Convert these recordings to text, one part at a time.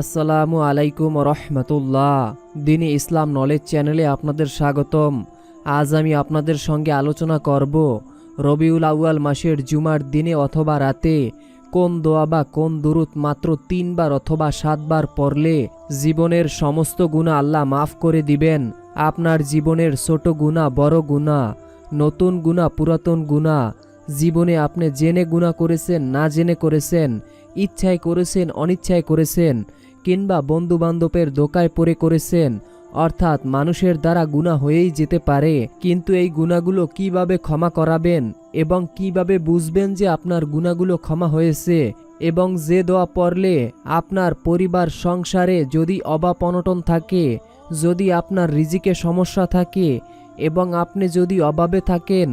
আসসালামু আলাইকুম রহমতুল্লাহ। দিনী ইসলাম নলেজ চ্যানেলে আপনাদের স্বাগতম। আজ আমি আপনাদের সঙ্গে আলোচনা করব, রবিউল আউয়াল মাসের জুমার দিনে অথবা রাতে কোন দোয়া বা কোন দুরুত মাত্র তিনবার অথবা সাতবার পড়লে জীবনের সমস্ত গুণা আল্লাহ মাফ করে দিবেন। আপনার জীবনের ছোট গুণা বড় গুণা নতুন গুণা পুরাতন গুণা জীবনে আপনি জেনে গুণা করেছেন, না জেনে করেছেন, ইচ্ছায় করেছেন, অনিচ্ছায় করেছেন কিংবা বন্ধু বান্ধবের দোকায় পড়ে করেছেন। অর্থাৎ মানুষের দ্বারা গুণা হয়েই যেতে পারে। কিন্তু এই গুণাগুলো কীভাবে ক্ষমা করাবেন এবং কীভাবে বুঝবেন যে আপনার গুণাগুলো ক্ষমা হয়েছে এবং যে দোয়া পড়লে আপনার পরিবার, সংসারে যদি অভাব অনটন থাকে, যদি আপনার রিজিকে সমস্যা থাকে এবং আপনি যদি অভাবে থাকেন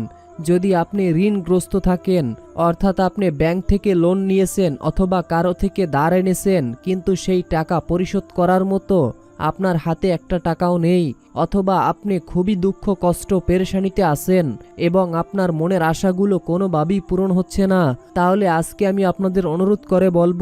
যদি আপনি ঋণগ্রস্ত থাকেন, অর্থাৎ আপনি ব্যাংক থেকে লোন নিয়েছেন অথবা কারও থেকে ধার এনেছেন, কিন্তু সেই টাকা পরিশোধ করার মতো আপনার হাতে একটা টাকাও নেই, অথবা আপনি খুবই দুঃখ, কষ্ট, পেরেশানিতে আছেন এবং আপনার মনের আশাগুলো কোনোভাবেই পূরণ হচ্ছে না, তাহলে আজকে আমি আপনাদের অনুরোধ করে বলব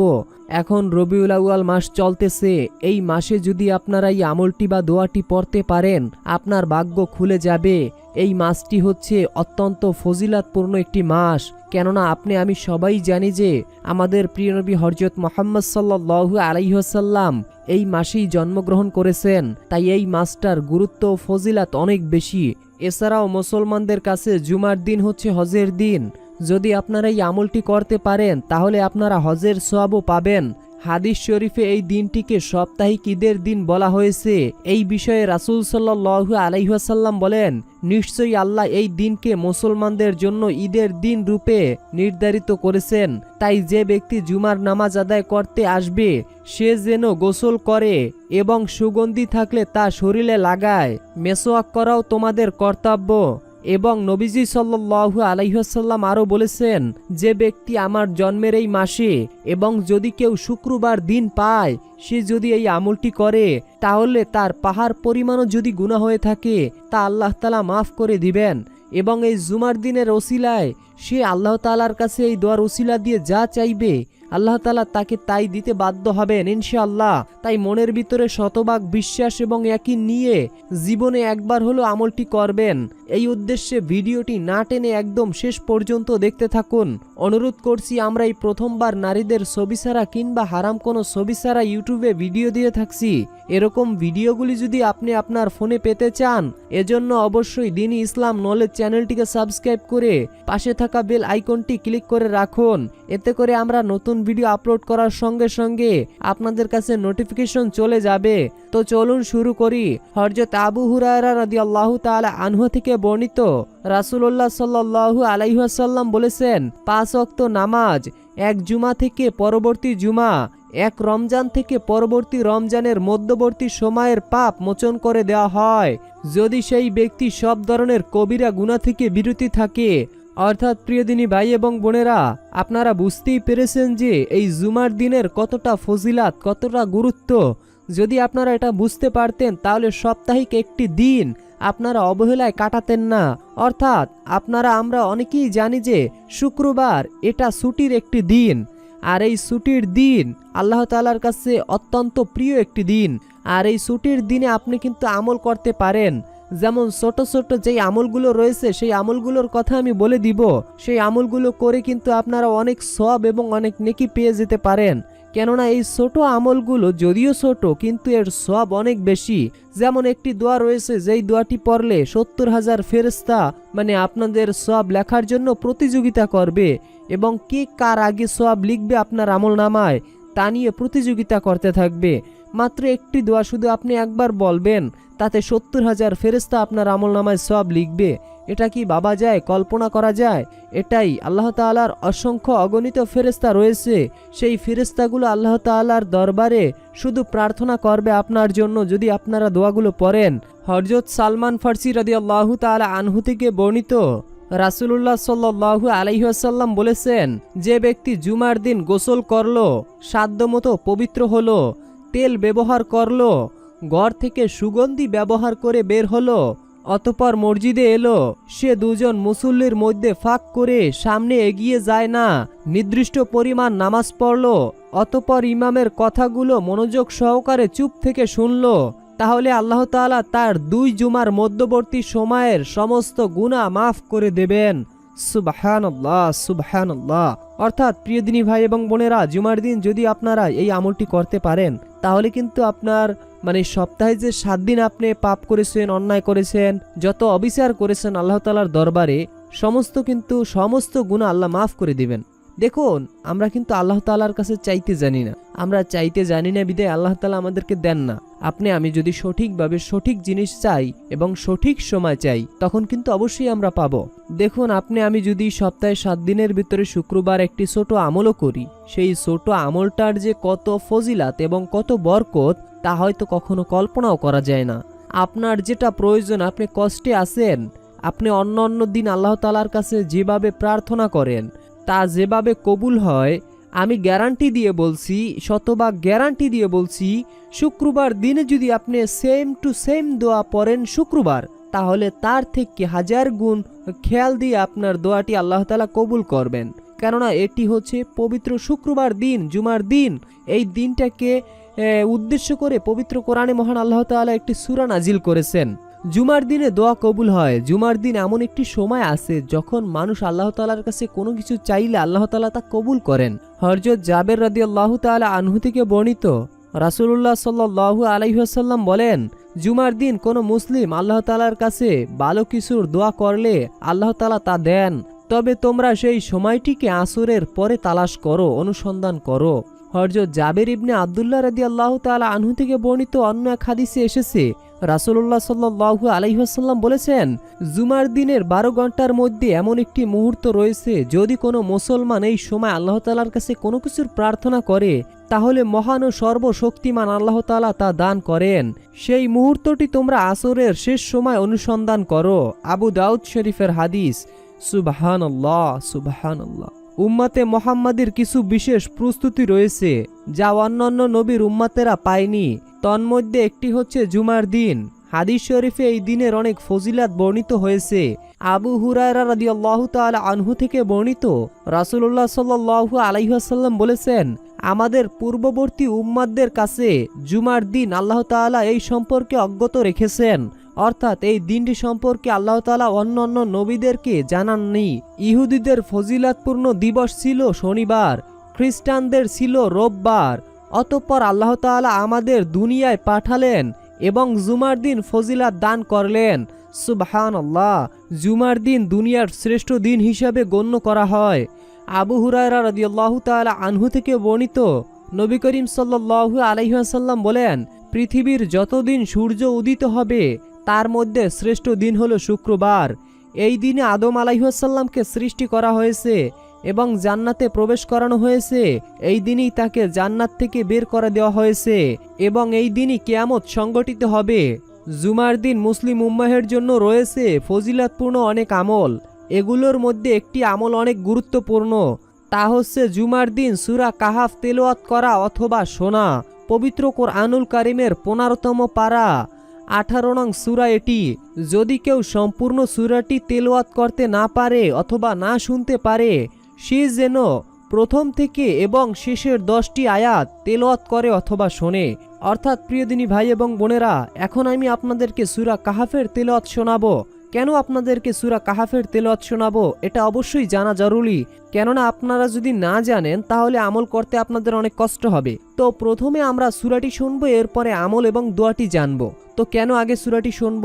এখন রবিউল আউয়াল মাস চলতেছে। এই মাসে যদি আপনারা এই আমলটি বা দোয়াটি পড়তে পারেন, আপনার ভাগ্য খুলে যাবে। এই মাসটি হচ্ছে অত্যন্ত ফজিলাতপূর্ণ একটি মাস। কেননা আপনি, আমি সবাই জানি যে আমাদের প্রিয় নবী হরজত মোহাম্মদ সাল্লাহু আলাইহসাল্লাম এই মাসেই জন্মগ্রহণ করেছেন। তাই এই মাসটার গুরুত্ব ফজিলাত অনেক বেশি। এছাড়াও মুসলমানদের কাছে জুমার দিন হচ্ছে হজের দিন। যদি আপনারা এই আমলটি করতে পারেন, তাহলে আপনারা হজের সোয়াবও পাবেন। হাদিস শরীফে এই দিনটিকে সাপ্তাহিক ঈদের দিন বলা হয়েছে। এই বিষয়ে রাসুল সাল্লাহু আলাইহাসাল্লাম বলেন, নিশ্চয়ই আল্লাহ এই দিনকে মুসলমানদের জন্য ঈদের দিন রূপে নির্ধারিত করেছেন। তাই যে ব্যক্তি জুমার নামাজ আদায় করতে আসবে, সে যেন গোসল করে এবং সুগন্ধি থাকলে তা শরীরে লাগায়। মেসোয়াক করাও তোমাদের কর্তব্য। এবং নবীজি সাল্লু আলাইসাল্লাম আরও বলেছেন, যে ব্যক্তি আমার জন্মের এই মাসে এবং যদি কেউ শুক্রবার দিন পায়, সে যদি এই আমলটি করে, তাহলে তার পাহাড় পরিমাণও যদি গুণা হয়ে থাকে, তা আল্লাহ তালা মাফ করে দিবেন। এবং এই জুমার দিনের ওসিলায় সে আল্লাহ তালার কাছে এই দোয়ার ওসিলা দিয়ে যা চাইবে, আল্লাহ তালা তাকে তাই দিতে বাধ্য হবেন ইনশাআল্লাহ। তাই মনের ভিতরে শতভাগ বিশ্বাস এবং একই নিয়ে জীবনে একবার হলো আমলটি করবেন। এই উদ্দেশ্যে ভিডিওটি না টেনে একদম শেষ পর্যন্ত দেখতে থাকুন। অনুরোধ করছি আমরা এই প্রথমবার নারীদের ছবি ছাড়া কিংবা হারাম কোনো ছবি ছাড়া ইউটিউবে ভিডিও দিয়ে থাকছি। এরকম ভিডিওগুলি যদি আপনি আপনার ফোনে পেতে চান, এজন্য অবশ্যই দিনই ইসলাম নলেজ চ্যানেলটিকে সাবস্ক্রাইব করে পাশে থাকা বেল আইকনটি ক্লিক করে রাখুন। এতে করে আমরা নতুন ভিডিও আপলোড করার সঙ্গে সঙ্গে আপনাদের কাছে নোটিফিকেশন চলে যাবে। তো চলুন শুরু করি। হরজত আবু হুরায়রা রাদি আল্লাহ তালা আনহু থেকে বর্ণিত রাসুল্লাহ সাল্লাহু আলাইহাসাল্লাম বলেছেন, পাঁচ অক্ত নামাজ, এক জুমা থেকে পরবর্তী জুমা, এক রমজান থেকে পরবর্তী রমজানের মধ্যবর্তী সময়ের পাপ মোচন করে দেওয়া হয়। যদি সেই ব্যক্তি সব ধরনের কবিরা গুণা থেকে বিরতি থাকে, অর্থাৎ প্রিয়দিনী ভাই এবং বোনেরা, আপনারা বুঝতেই পেরেছেন যে এই জুমার দিনের কতটা ফজিলাত, কতটা গুরুত্ব যদি আপনারা এটা বুঝতে পারতেন, তাহলে সাপ্তাহিক একটি দিন আপনারা অবহেলায় কাটাতেন না। অর্থাৎ আপনারা, আমরা অনেকেই জানি যে শুক্রবার এটা ছুটির একটি দিন। আর এই ছুটির দিন আল্লাহ তালার কাছে অত্যন্ত প্রিয় একটি দিন। আর এই ছুটির দিনে আপনি কিন্তু আমল করতে পারেন। যেমন ছোট ছোট যেই আমলগুলো রয়েছে, সেই আমলগুলোর কথা আমি বলে দিব। সেই আমলগুলো করে কিন্তু আপনারা অনেক সব এবং অনেক নেকি পেয়ে যেতে পারেন। কেননা এই ছোট আমলগুলো যদিও ছোট, কিন্তু এর সব অনেক বেশি। যেমন একটি দোয়া রয়েছে, যেই দোয়াটি পড়লে সত্তর হাজার ফেরস্তা মানে আপনাদের সব লেখার জন্য প্রতিযোগিতা করবে এবং কে কার আগে সব লিখবে আপনার আমল নামায় তা নিয়ে প্রতিযোগিতা করতে থাকবে। মাত্র একটি দোয়া শুধু আপনি একবার বলবেন, তাতে সত্তর হাজার ফেরেস্তা আপনার আমল নামায় সব লিখবে। এটা কি বাবা যায়, কল্পনা করা যায়? এটাই আল্লাহ তালার অসংখ্য অগণিত ফেরেস্তা রয়েছে। সেই ফেরেস্তাগুলো আল্লাহ তালার দরবারে শুধু প্রার্থনা করবে আপনার জন্য যদি আপনারা দোয়াগুলো পড়েন। হরজত সালমান ফার্সি রাদি আল্লাহ তালা আনহু থেকে বর্ণিত, রাসুলুল্লাহ সাল্লাহু আলাইসাল্লাম বলেছেন, যে ব্যক্তি জুমার দিন গোসল করল, সাধ্যমতো পবিত্র হলো তেল ব্যবহার করল, ঘর থেকে সুগন্ধি ব্যবহার করে বের হলো, অতপর মসজিদে এলো। সে দুজন মুসল্লির মধ্যে ফাঁক করে সামনে এগিয়ে যায় না, নির্দিষ্ট পরিমাণ নামাজ পড়ল, অতপর ইমামের কথাগুলো মনোযোগ সহকারে চুপ থেকে শুনল। তাহলে আল্লাহ তাআলা তার দুই জুমার মধ্যবর্তী সময়ের সমস্ত গুনাহ মাফ করে দেবেন। সুবহানাল্লাহ সুবহানাল্লাহ। অর্থাৎ প্রিয়দিনী ভাই এবং বোনেরা, জুমার দিন যদি আপনারা এই আমলটি করতে পারেন, তাহলে কিন্তু আপনার মানে সপ্তাহে যে সাত দিন আপনি পাপ করেছেন, অন্যায় করেছেন, যত অবিচার করেছেন আল্লাহ তালার দরবারে, সমস্ত কিন্তু সমস্ত গুণা আল্লাহ মাফ করে দিবেন। দেখুন, আমরা কিন্তু আল্লাহ তালার কাছে চাইতে জানি না। আমরা চাইতে জানি না বিদায় আল্লাহ তালা আমাদেরকে দেন না। আপনি, আমি যদি সঠিকভাবে সঠিক জিনিস চাই এবং সঠিক সময় চাই, তখন কিন্তু অবশ্যই আমরা পাবো। দেখুন, আপনি, আমি যদি সপ্তাহে সাত দিনের ভিতরে শুক্রবার একটি ছোট আমলও করি, সেই ছোট আমলটার যে কত ফজিলাত এবং কত বরকত, তা হয়তো কখনো কল্পনাও করা যায় না। আপনার যেটা প্রয়োজন, আপনি কষ্টে আছেন, আপনি অন্য অন্য দিন আল্লাহ তালার কাছে যেভাবে প্রার্থনা করেন তা যেভাবে কবুল হয়, আমি গ্যারান্টি দিয়ে বলছি, শতভাগ গ্যারান্টি দিয়ে বলছি, শুক্রবার দিনে যদি আপনি সেম টু সেম দোয়া পড়েন শুক্রবার, তাহলে তার থেকে হাজার গুণ খেয়াল দিয়ে আপনার দোয়াটি আল্লাহ তালা কবুল করবেন। কেননা এটি হচ্ছে পবিত্র শুক্রবার দিন, জুমার দিন। এই দিনটাকে উদ্দেশ্য করে পবিত্র কোরআনে মহান আল্লাহ তাআলা একটি সূরা নাজিল করেছেন। জুমার দিনে দোয়া কবুল হয়। জুমার দিন এমন একটি সময় আছে যখন মানুষ আল্লাহ তালার কাছে কোনো কিছু চাইলে আল্লাহ তালা তা কবুল করেন। হরজত জাবের রাদি আল্লাহ তাআলা আনহু থেকে বর্ণিত, রাসূলুল্লাহ সাল্লাল্লাহু আলাইহি বলেন, জুমার দিন কোনো মুসলিম আল্লাহ তালার কাছে ভালো কিছুর দোয়া করলে আল্লাহ তাআলা তা দেন। তবে তোমরা সেই সময়টিকে আসরের পরে তালাশ করো, অনুসন্ধান করো। হরজত জাবের ইবনে আবদুল্লাহ রাদি আল্লাহ তালা আনহু থেকে বর্ণিত অন্য এক হাদিসে এসেছে রাসুল্লাহ সাল্লাহু আলহিহাসাল্লাম বলেছেন, জুমার দিনের বারো ঘণ্টার মধ্যে এমন একটি মুহূর্ত রয়েছে, যদি কোনো মুসলমান এই সময় আল্লাহ তালার কাছে কোনো কিছুর প্রার্থনা করে, তাহলে মহান ও সর্বশক্তিমান আল্লাহ তালা তা দান করেন। সেই মুহূর্তটি তোমরা আসরের শেষ সময় অনুসন্ধান করো। আবু দাউদ শরীফের হাদিস সুবাহান আল্লাহ সুবাহান আল্লাহ উম্মাতে মোহাম্মদের কিছু বিশেষ প্রস্তুতি রয়েছে, যা অন্যান্য নবীর উম্মাতেরা পায়নি। তন্মধ্যে একটি হচ্ছে জুমার দিন। হাদিস শরীফে এই দিনের অনেক ফজিলাত বর্ণিত হয়েছে। আবু হুরায়রা রাদিয়াল্লাহু তাআলা আনহু থেকে বর্ণিত, রাসূলুল্লাহ সাল্লাল্লাহু আলাইহি ওয়াসাল্লাম বলেছেন, আমাদের পূর্ববর্তী উম্মাদদের কাছে জুমার দিন আল্লাহ তাআলা এই সম্পর্কে অজ্ঞত রেখেছেন। অর্থাৎ এই দিনটি সম্পর্কে আল্লাহ তাআলা অন্য অন্য নবীদেরকে জানাননি। ইহুদিদের ফজিলাতপূর্ণ দিবস ছিল শনিবার, খ্রিস্টানদের ছিল রোববার। অতঃপর আল্লাহ তাআলা আমাদের দুনিয়ায় পাঠালেন এবং জুমার দিন ফজিলাত দান করলেন। সুবহান আল্লাহ জুমার দিন দুনিয়ার শ্রেষ্ঠ দিন হিসাবে গণ্য করা হয়। আবু হুরায়রা রাদিয়াল্লাহু তাআলা আনহু থেকে বর্ণিত নবী করিম সাল্লাল্লাহু আলাইহি বলেন, পৃথিবীর যতদিন সূর্য উদিত হবে তার মধ্যে শ্রেষ্ঠ দিন হলো শুক্রবার। এই দিনে আদম আলাইহাসাল্লামকে সৃষ্টি করা হয়েছে এবং জান্নাতে প্রবেশ করানো হয়েছে। এই দিনই তাকে জান্নাত থেকে বের করে দেওয়া হয়েছে এবং এই দিনই কেয়ামত সংগঠিত হবে। জুমার দিন মুসলিম উম্মাহের জন্য রয়েছে ফজিলাতপূর্ণ অনেক আমল। এগুলোর মধ্যে একটি আমল অনেক গুরুত্বপূর্ণ। তা হচ্ছে জুমার দিন সুরা কাহাফ তেলোয়াত করা অথবা শোনা। পবিত্র কোরআনুল কারিমের পনেরোতম পারা। আঠারো নং সুরা এটি। যদি কেউ সম্পূর্ণ সুরাটি তেলওয়াত করতে না পারে অথবা না শুনতে পারে, সে যেন প্রথম থেকে এবং শেষের দশটি আয়াত তেলওয়াত করে অথবা শোনে। অর্থাৎ প্রিয়দিনী ভাই এবং বোনেরা, এখন আমি আপনাদেরকে সুরা কাহাফের তেলোয়াত শোনাবো। কেন আপনাদেরকে সুরা কাহাফের তেলোয়াত শোনাবো? এটা অবশ্যই জানা জরুরি। কেননা আপনারা যদি না জানেন, তাহলে আমল করতে আপনাদের অনেক কষ্ট হবে। তো প্রথমে আমরা সুরাটি শুনব, এরপরে আমল এবং দোয়াটি জানব। তো কেন আগে সুরাটি শুনব?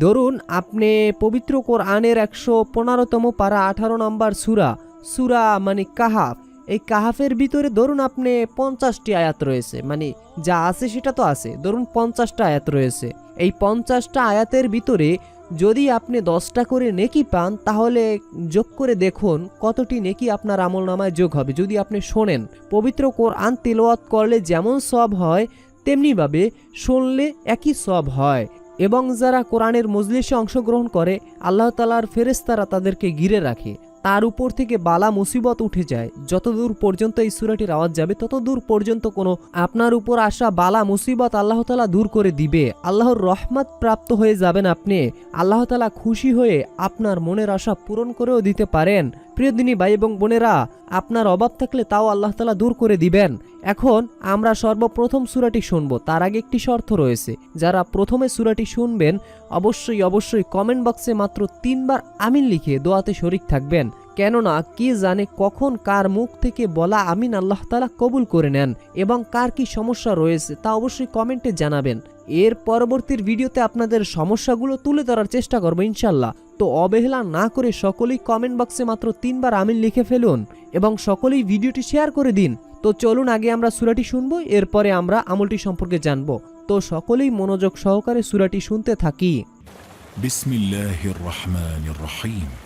ধরুন, আপনি পবিত্র কোরআনের একশো পনেরোতম পারা আঠারো নম্বর সুরা সুরা মানে কাহাফ। এই কাহাফের ভিতরে ধরুন আপনি পঞ্চাশটি আয়াত রয়েছে মানে যা আছে সেটা তো আছে। ধরুন পঞ্চাশটা আয়াত রয়েছে। এই পঞ্চাশটা আয়াতের ভিতরে যদি আপনি দশটা করে নেকি পান, তাহলে যোগ করে দেখুন কতটি নেকি আপনার আমল নামায় যোগ হবে। যদি আপনি শোনেন, পবিত্র কোরআন তেলোয়াত করলে যেমন সব হয়, তেমনিভাবে শুনলে একই সব হয় এবং যারা কোরআনের মজলিসে অংশগ্রহণ করে, আল্লাহ তালার ফেরেস্তারা তাদেরকে ঘিরে রাখে। তার উপর থেকে বালা মুসিবত উঠে যায়। যতদূর পর্যন্ত এই সুরাটির আওয়াজ যাবে তত দূর পর্যন্ত কোনো আপনার উপর আসা বালা মুসিবত আল্লাহ তালা দূর করে দিবে। আল্লাহর রহমত প্রাপ্ত হয়ে যাবেন আপনি। আল্লাহ তালা খুশি হয়ে আপনার মনের আশা পূরণ করেও দিতে পারেন। প্রিয় দিনী ভাই এবং বোনেরা, আপনার অভাব থাকলে তাও আল্লাহ তালা দূর করে দিবেন। এখন আমরা সর্বপ্রথম সুরাটি শুনব। তার আগে একটি শর্ত রয়েছে। যারা প্রথমে সুরাটি শুনবেন, অবশ্যই অবশ্যই কমেন্ট বক্সে মাত্র তিনবার আমিন লিখে দোয়াতে শরিক থাকবেন। কেননা, কে জানে কখন কার মুখ থেকে বলা আমিন আল্লাহ তালা কবুল করে নেন এবং কার কি সমস্যা রয়েছে তা অবশ্যই কমেন্টে জানাবেন। এর পরবর্তীর ভিডিওতে আপনাদের সমস্যাগুলো তুলে ধরার চেষ্টা করব ইনশাল্লাহ। তো অবহেলা না করে সকলেই কমেন্ট বক্সে মাত্র তিনবার আমিন লিখে ফেলুন এবং সকলেই ভিডিওটি শেয়ার করে দিন। তো চলুন আগে আমরা সুরাটি শুনব, এরপরে আমরা আমলটি সম্পর্কে জানব। তো সকলেই মনোযোগ সহকারে সুরাটি শুনতে থাকি। বিসমিল্লাহির রহমানির রহিম।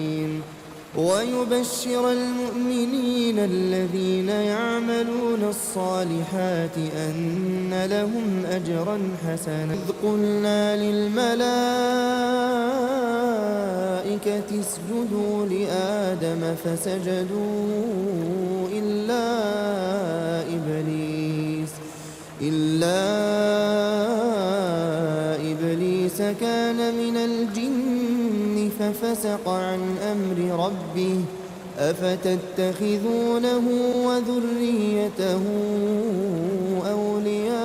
ويبشر المؤمنين الذين يعملون الصالحات أن لهم أجرا حسنا. إذ قلنا للملائكة اسجدوا لآدم فسجدوا إلا ففسق عن أمر ربه أفتتخذونه وذريته أولياء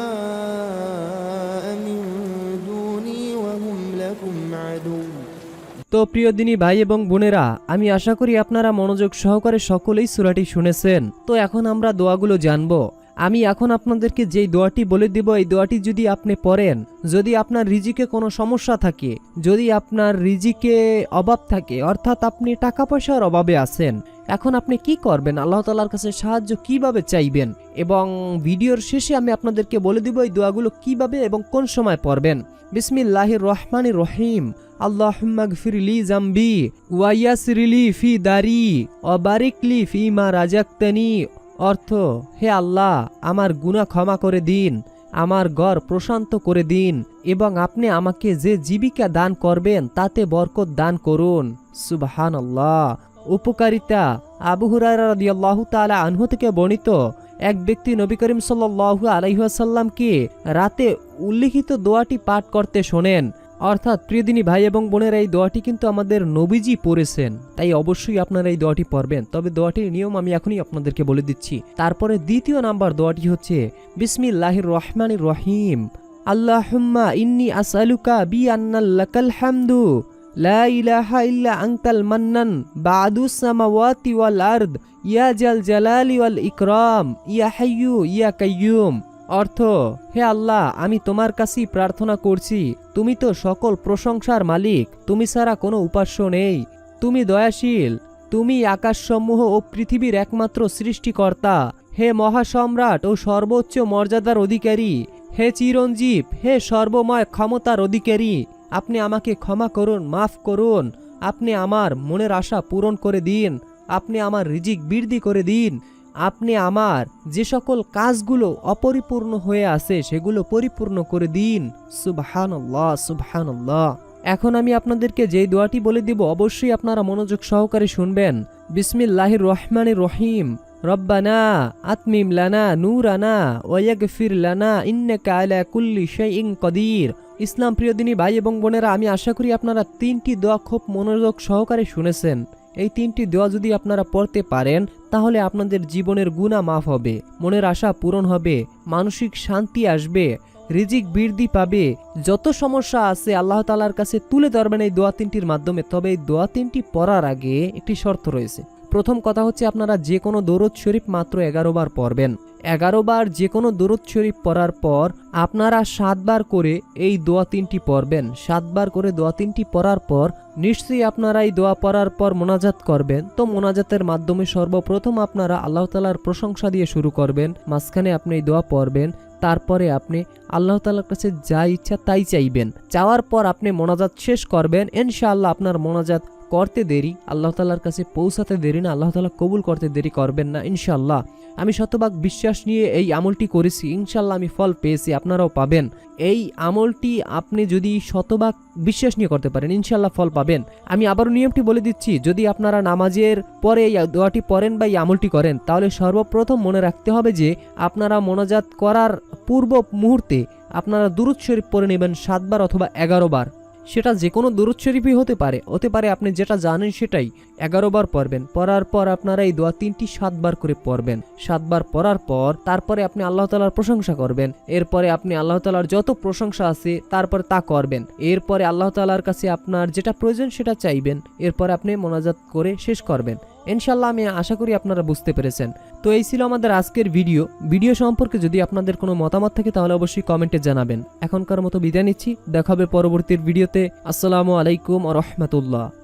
من دوني وهم لكم عدو তো প্রিয় দিনী ভাই এবং বোনেরা আমি আশা করি আপনারা মনোযোগ সহকারে সকলেই সুরাটি শুনেছেন তো এখন আমরা দোয়াগুলো জানব আমি এখন আপনাদেরকে যেই দোয়াটি বলে দিব, এই দোয়াটি যদি আপনি পড়েন, যদি আপনার রিজিকে কোনো সমস্যা থাকে, যদি আপনার রিজিকে অভাব থাকে, অর্থাৎ আপনি টাকা পয়সার অভাবে আছেন, এখন আপনি কি করবেন? আল্লাহ তালার কাছে সাহায্য কীভাবে চাইবেন? এবং ভিডিওর শেষে আমি আপনাদেরকে বলে দিব, এই দোয়াগুলো কীভাবে এবং কোন সময় পড়বেন? বিসমিল্লাহির রহমানির রহিম। গফিরলি জাম্বি ফি দারি অবারিকলি ফি মা রাজাক্তানি অর্থ, হে আল্লাহ, আমার গুনাহ ক্ষমা করে দিন, আমার ঘর প্রশান্ত করে দিন, এবং আপনি আমাকে যে জীবিকা দান করবেন, তাতে বরকত দান করুন। সুবহান আল্লাহ উপকারিতা, আবু রাদিয়াল্লাহু তাআলা আনহু থেকে বর্ণিত এক ব্যক্তি নবী করিম সাল্লাল্লাহু আলাইহি ওয়াসাল্লামকে রাতে উল্লিখিত দোয়াটি পাঠ করতে শোনেন। অর্থাৎ প্রিয়দিনী ভাই এবং বোনের এই দোয়াটি কিন্তু আমাদের নবীজি পড়েছেন, তাই অবশ্যই আপনারা এই দোয়াটি পড়বেন। তবে দোয়াটির নিয়ম আমি এখনই আপনাদেরকে বলে দিচ্ছি। তারপরে দ্বিতীয় নাম্বার দোয়াটি হচ্ছে বিসমিল্লাহির রহমানির রহিম আল্লাহুম্মা ইন্নি আসআলুকা বি আন্নাল্লাকাল হামদু, লা ইলাহা ইল্লা আনতাল মান্নান বাদুস সামাওয়াতি ওয়াল আরদ, ইয়া জাল জালালি ওয়াল ইকরাম, ইয়া হাইয়ু ইয়া কাইয়ুম অর্থ, হে আল্লাহ, আমি তোমার কাছেই প্রার্থনা করছি, তুমি তো সকল প্রশংসার মালিক, তুমি ছাড়া কোনো উপাস্য নেই, তুমি দয়াশীল, তুমি আকাশসমূহ ও পৃথিবীর একমাত্র সৃষ্টিকর্তা, হে মহাসম্রাট ও সর্বোচ্চ মর্যাদার অধিকারী, হে চিরঞ্জীব, হে সর্বময় ক্ষমতার অধিকারী, আপনি আমাকে ক্ষমা করুন, মাফ করুন, আপনি আমার মনের আশা পূরণ করে দিন, আপনি আমার রিজিক বৃদ্ধি করে দিন আপনি আমার যে সকল কাজগুলো অপরিপূর্ণ হয়ে আছে, সেগুলো পরিপূর্ণ করে দিন। সুবহানাল্লাহ সুবহানাল্লাহ। এখন আমি আপনাদেরকে যেই দোয়াটি বলে দিব, অবশ্যই আপনারা মনোযোগ সহকারে শুনবেন। বিসমিল্লাহির রহমানির রহিম। রব্বানা আতমিম লানা, নূরানা ওয়াগফির লানা, ইন্নাকা আলা কুল্লি শাইইন কদির। ইসলাম প্রিয়দিনী ভাই এবং বোনেরা, আমি আশা করি আপনারা তিনটি দোয়া খুব মনোযোগ সহকারে শুনেছেন। এই তিনটি দোয়া যদি আপনারা পড়তে পারেন, তাহলে আপনাদের জীবনের গুণা মাফ হবে, মনের আশা পূরণ হবে, মানসিক শান্তি আসবে, রিজিক বৃদ্ধি পাবে। যত সমস্যা আছে আল্লাহ তালার কাছে তুলে ধরবেন এই দোয়া তিনটির মাধ্যমে। তবে এই দোয়া তিনটি পড়ার আগে একটি শর্ত রয়েছে। প্রথম কথা হচ্ছে, আপনারা যে কোনো দৌরদ শরীফ মাত্র এগারো বার পড়বেন। এগারো বার যে কোনো দরুদ শরীফ পড়ার পর আপনারা সাতবার করে এই দোয়া তিনটি পড়বেন। সাতবার করে দোয়া তিনটি পড়ার পর নিশ্চয়ই আপনারা এই দোয়া পড়ার পর মোনাজাত করবেন। তো মোনাজাতের মাধ্যমে সর্বপ্রথম আপনারা আল্লাহ তালার প্রশংসা দিয়ে শুরু করবেন। মাঝখানে আপনি এই দোয়া পড়বেন। তারপরে আপনি আল্লাহ তালার কাছে যা ইচ্ছা তাই চাইবেন। চাওয়ার পর আপনি মোনাজাত শেষ করবেন। ইনশাআল্লাহ আপনার মোনাজাত করতে দেরি, আল্লাহ তালার কাছে পৌঁছাতে দেরি না, আল্লাহ তালা কবুল করতে দেরি করবেন না ইনশাল্লাহ আমি শতভাগ বিশ্বাস নিয়ে এই আমলটি করেছি ইনশাল্লাহ আমি ফল পেয়েছি, আপনারাও পাবেন। এই আমলটি আপনি যদি শতভাগ বিশ্বাস নিয়ে করতে পারেন ইনশাল্লাহ ফল পাবেন। আমি আবারও নিয়মটি বলে দিচ্ছি, যদি আপনারা নামাজের পরে এই দোয়াটি পড়েন বা এই আমলটি করেন, তাহলে সর্বপ্রথম মনে রাখতে হবে যে, আপনারা মোনাজাত করার পূর্ব মুহূর্তে আপনারা দুরুদ শরীফ পড়ে নেবেন সাতবার অথবা এগারো বার। সেটা যে কোনো দরুদ শরীফই হতে পারে। হতে পারে আপনি যেটা জানেন সেটাই। এগারো বার পড়বেন। পড়ার পর আপনারা এই দোয়া তিনটি সাতবার করে পড়বেন। সাতবার পড়ার পর তারপরে আপনি আল্লাহ তালার প্রশংসা করবেন। এরপরে আপনি আল্লাহ তালার যত প্রশংসা আছে তারপর তা করবেন। এরপরে আল্লাহ তালার কাছে আপনার যেটা প্রয়োজন সেটা চাইবেন। এরপরে আপনি মোনাজাত করে শেষ করবেন। ইনশাল্লাহ আমি আশা করি আপনারা বুঝতে পেরেছেন। তো এই ছিল আমাদের আজকের ভিডিও। ভিডিও সম্পর্কে যদি আপনাদের কোনো মতামত থাকে তাহলে অবশ্যই কমেন্টে জানাবেন। এখনকার মতো বিদায় নিচ্ছি। দেখাবে পরবর্তীর ভিডিওতে। আসসালামু আলাইকুম ও রহমতুল্লাহ।